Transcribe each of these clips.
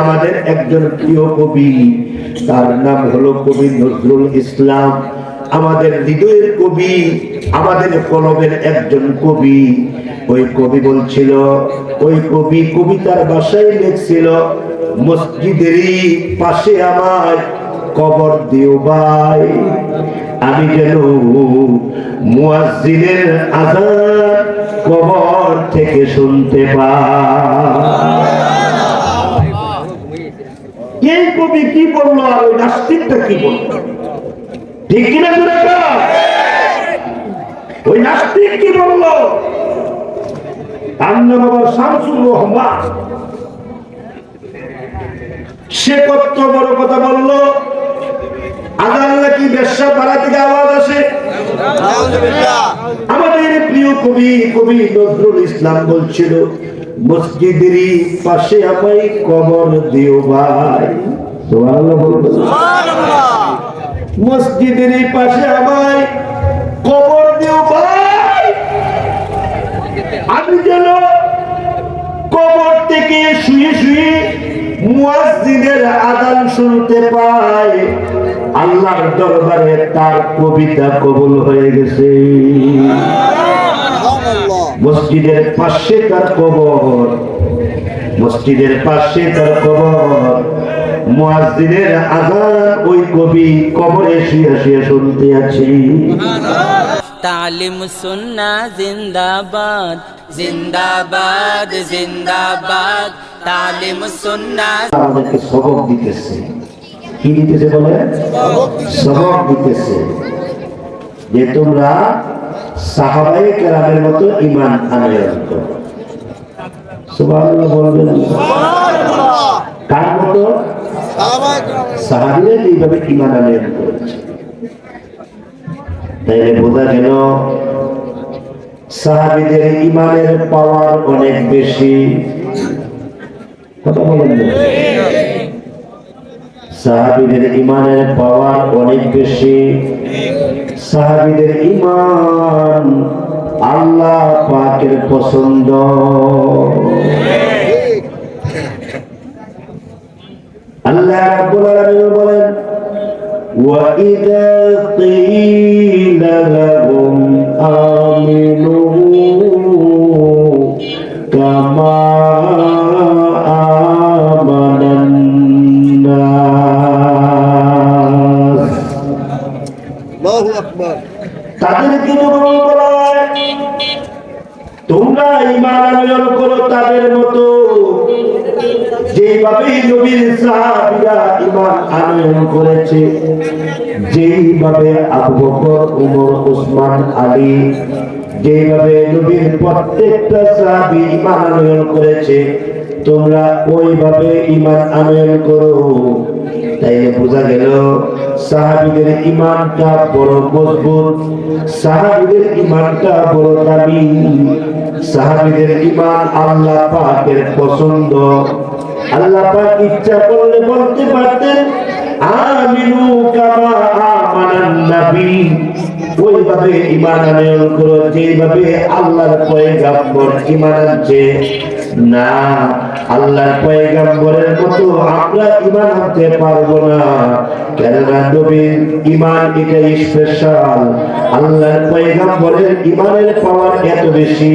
আমাদের একজন প্রিয় কবি। তার নাম হলো কবি নজরুল ইসলাম। আমাদের হৃদয়ের কবি, আমাদের কলমের একজন কবি। ওই কবি বলছিল, ওই কবি কবিতার ভাষায় লিখছিল, মসজিদেরই পাশে আমার কবর দিও ভাই। আমি যেন মুয়াজ্জিনের আজান কবর থেকে শুনতে পাই। এই কবি কি বলল আর ওই নাস্তিকটা কি বলল? ঠিক কিনা ওই নাস্তিক কি বলল? শামসুর রহমান। সে কত বড় কথা বলল? আদাল নাকি ব্যবসা পাড়া থেকে আওয়াজ আসে? আমাদের প্রিয় কবি কবি নজরুল ইসলাম বলছিল মসজিদেরই পাশে আমায় কবর দিও ভাই। সুবহানাল্লাহ। মসজিদেরই পাশে আমায় কবর দিও ভাই। আমি যেন কবর থেকে শুয়ে শুয়ে মুয়াজ্জিনের আদান শুনতে পাই। আল্লাহর দরবারে তার কবিতা কবুল হয়ে গেছে। মসজিদের পাশে তার কবর। মসজিদের পাশে তার কবর। মুয়াজ্জিনের আজান ওই কবি কবরে শুয়ে শুয়ে শুনতে আছি। তালিম সুন্না জিন্দাবাদ জিন্দাবাদ জিন্দাবাদ। তালিম সুন্না আমাদেরকে সবক দিতেছে। কি দিতেছে বলে? সবক। দিতেছে। যে তোমরা সাহাবাই কেরামের মতো ইমান আনয়ন করো সুবহানাল্লাহ মতো? সাহাবিরা ইমান আনয়ন করেছে বোঝা গেল, সাহাবিদের ইমানের পাওয়ার অনেক বেশি। কথা বলেন? সাহাবিদের ইমানের পাওয়ার অনেক বেশি। সাহাবিদের ইমান আল্লাহ পাকের পছন্দ আল্লাহ রাব্বুল আলামিন বলেন وَإِذَا قِيلَ لَهُمْ آمِنُوا كَمَا সাহাবীরা ইমান আনয়ন করেছে। যেইভাবে আবু বকর, উমর ওসমান আলী যেভাবে নবীর প্রত্যেকটা সাহাবী ইমান আনয়ন করেছে, তোমরা ওইভাবে ইমান আনয়ন করো। তাইলে বোঝা গেল ইমানটা বড় মজবুত ইমানটা বড় দামি। সাহাবীদের ইমান আল্লাহ পাকের পছন্দ। আল্লাহ পাক ইচ্ছা করলে বলতে পারতেন, আমিনু কামা আমানান নবী। ওইভাবে ইমান আনয়ন করো যেভাবে আল্লাহর পয়গাম্বর ইমান আনছে। না, আল্লাহর পয়গাম্বরের মতো আমরা ইমান আনতে পারব না। কেননা নবীর ইমান এটা স্পেশাল আল্লাহর পয়গাম্বরের ইমানের পাওয়ার এত বেশি।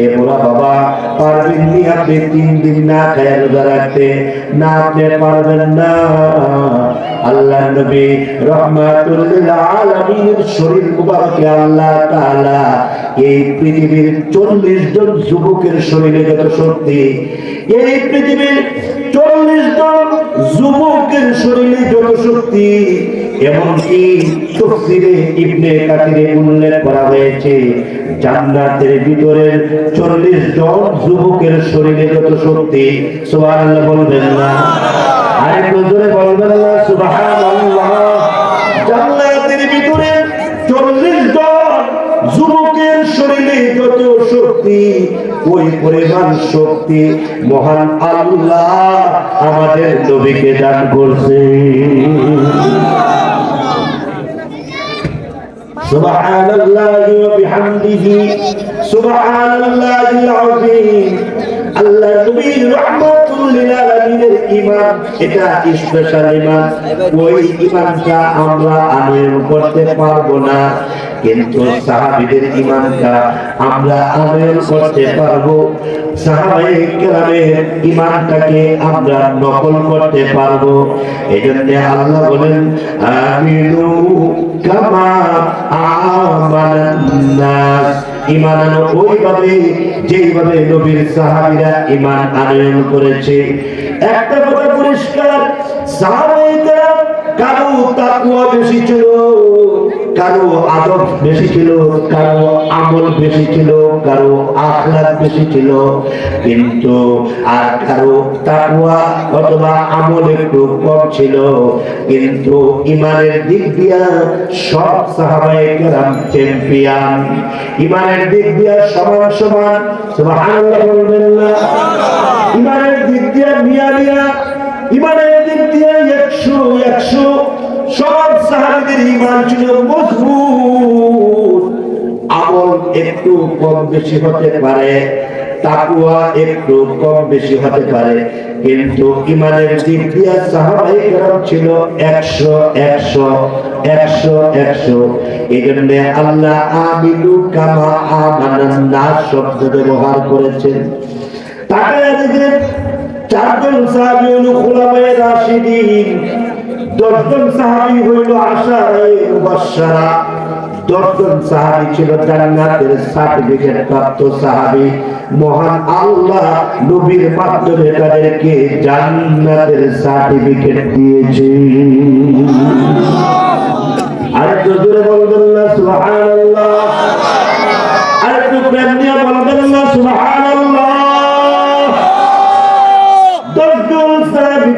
এ বাবা পারবেন আপনি তিন দিন না খাইয়া রোজা রাখতে, না আপনি পারবেন না। আল্লাহ নবী আলামিনের শরীর মুবারকে আল্লাহ তাআলা এই পৃথিবীর চল্লিশ জন যুবকের শরীরে যত শক্তি, এই পৃথিবীর চল্লিশ জন যুবকের শরীরে যত শক্তি এমনকি তফসিরে ইবনে কাতিরে উল্লেখ করা হয়েছে, জান্নাতের ভিতরের চল্লিশ জন যুবকের শরীরে যত শক্তি বলবেন না? আরেকটু জোরে বলবেন না জান্নাতের ভিতরে চল্লিশ জন যুবকের শরীরে যত শক্তি, ওই পরিমাণ শক্তি মহান আল্লাহ আমাদের নবীকে দান করছে। سبحان الله وبحمده. سبحان الله العظيم. الله تبيد رحمة لله. ঈমান এটা স্পেশাল ঈমান ওই ঈমানটা আমরা আনয়ন করতে পারব না। কিন্তু সাহাবীদের ঈমানটা আমরা আনয়ন করতে পারব। সাহাবায়ে কেরামের ঈমানটাকে আমরা নকল করতে পারব। এজন্য আল্লাহ বলেন, আমিনু কামা আমানান নাস। ইমান আনো, ওইভাবে, যেইভাবে নবীর সাহাবীরা ইমান আনয়ন করেছে। একটা কথা পরিষ্কার সাহাবাইরা কারও তাকওয়া বেশি ছিল। কারও আদব বেশি ছিল, কারও আমল বেশি ছিল, কারও আখলাক বেশি ছিল। কিন্তু আর কারও তাকুয়া অথবা আমল একটু কম ছিল। কিন্তু ইমানের দিক দিয়া সব কেরাম ইমানের দিক দিয়া সমান সমান বলবেন না ইমানের দিক দিয়া মিয়া মিয়া ইমানের দিক দিয়ে একশো একশো সব সাহাবিদের ইমান ছিল মজবুত আমল একটু কম বেশি হতে পারে, তাকুয়া একটু কম বেশি হতে পারে, কিন্তু ইমানের দিক দিয়ে সাহাবাই কেরাম ছিল একশো একশো একশো একশো। এই আল্লাহ আমিনু কামা আমানান নাস শব্দ ব্যবহার করেছেন। তাকে চারজন সাহাবি হলো খোলাফায়ে রাশিদিন। দশজন সাহাবি হইল আশারায়ে মুবাশশারা দশজন সাহাবি ছিল জান্নাতের সার্টিফিকেট প্রাপ্ত সাহাবি। মহান আল্লাহ নবীর মাধ্যমে তাদেরকে জান্নাতের সার্টিফিকেট দিয়েছে। আরেকটু জোরে বলবেন না, সুবহানাল্লাহ।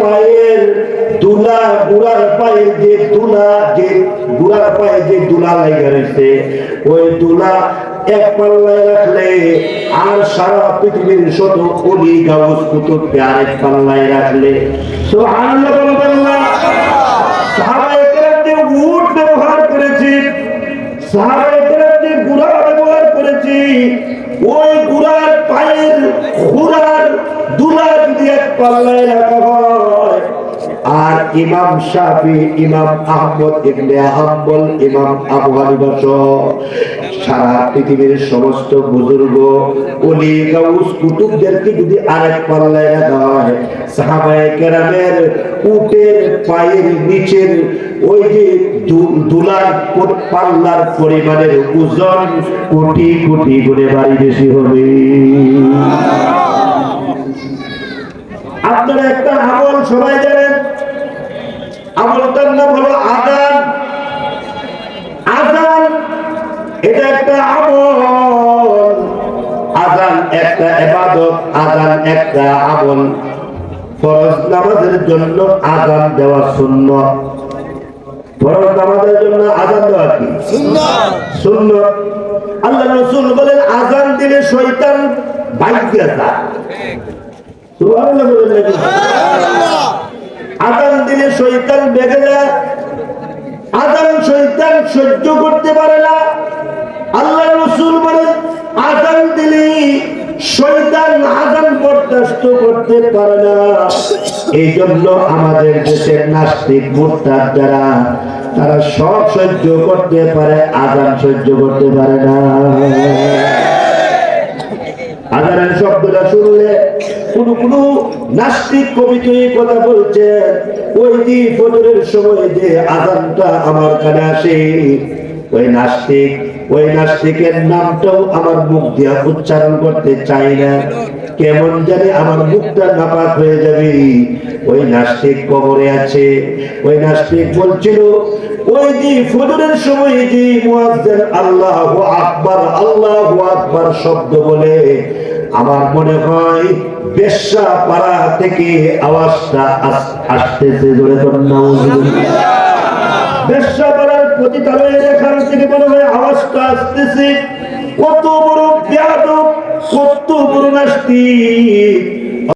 পায়ের দুলা, গুড়ার পায়ে যে দুলা, যে গুড়ার পায়ে যে দুলা লাগে রয়েছে, ওই দুলা এক পাল্লায় রাখলে আর সারা পৃথিবীর শত অলি গাউস কুতুবকে আরেক পাল্লায় রাখলে। সুবহানাল্লাহ ওই গুড়ার পায়ের খুরার দুলা আর ইমাম শাফি, ইমাম আহমদ ইবনে ইমাম আবু হানিফা সারা পৃথিবীর সমস্ত বুজুর্গ যদি আরেক কেরামের উটের পায়ের নিচের ওই যে দুলার পাল্লার পরিমাণের ওজন কোটি কোটি গুণে বাড়ি বেশি হবে। আপনারা একটা আমল সবাই জানেন আমলটার নাম হলো আদান আদান এটা একটা আমল। আদান একটা এবাদত আদান একটা আমল। ফরজ নামাজের জন্য আদান দেওয়া সুন্নত। ফরজ নামাজের জন্য আদান দেওয়া কি? সুন্নত। আল্লাহ রসুল বলেন আজান দিলে শয়তান ভাগ্যে যায়। সুবহানাল্লাহ বলেন নাকি? আজান দিলে শয়তান বেগে যায়। আজান শয়তান সহ্য করতে পারে না। আল্লাহ রসুল বলেন আজান দিলে শয়তান আজান বরদাস্ত করতে পারে না। এই জন্য আমাদের দেশের নাস্তিক, মুরতাদ যারা, তারা সব সহ্য করতে পারে আজান সহ্য করতে পারে না। আজানের শব্দটা শুনলে কোন কোন নাস্তিক কবি তো এই কথা বলছেন ওই যে ফজরের সময় যে আজানটা আমার কানে আসে, ওই নাস্তিক, ওই নাস্তিকের নামটাও আমার মুখ দিয়া উচ্চারণ করতে চাই না। কেমন জানি আমার মুখটা নাপাক হয়ে যাবে। ওই নাস্তিক কবরে আছে। ওই নাস্তিক বলছিল, ওই যে ফজরের সময় যে মুয়াজ্জিন আল্লাহু আকবার আল্লাহু আকবার শব্দ বলে আমার মনে হয় বেশ্যা পাড়া থেকে আওয়াজটা আসতেছে, জোরে থেকে আওয়াজটা আসতেছে। কত বড় কত বড় নাস্তিক।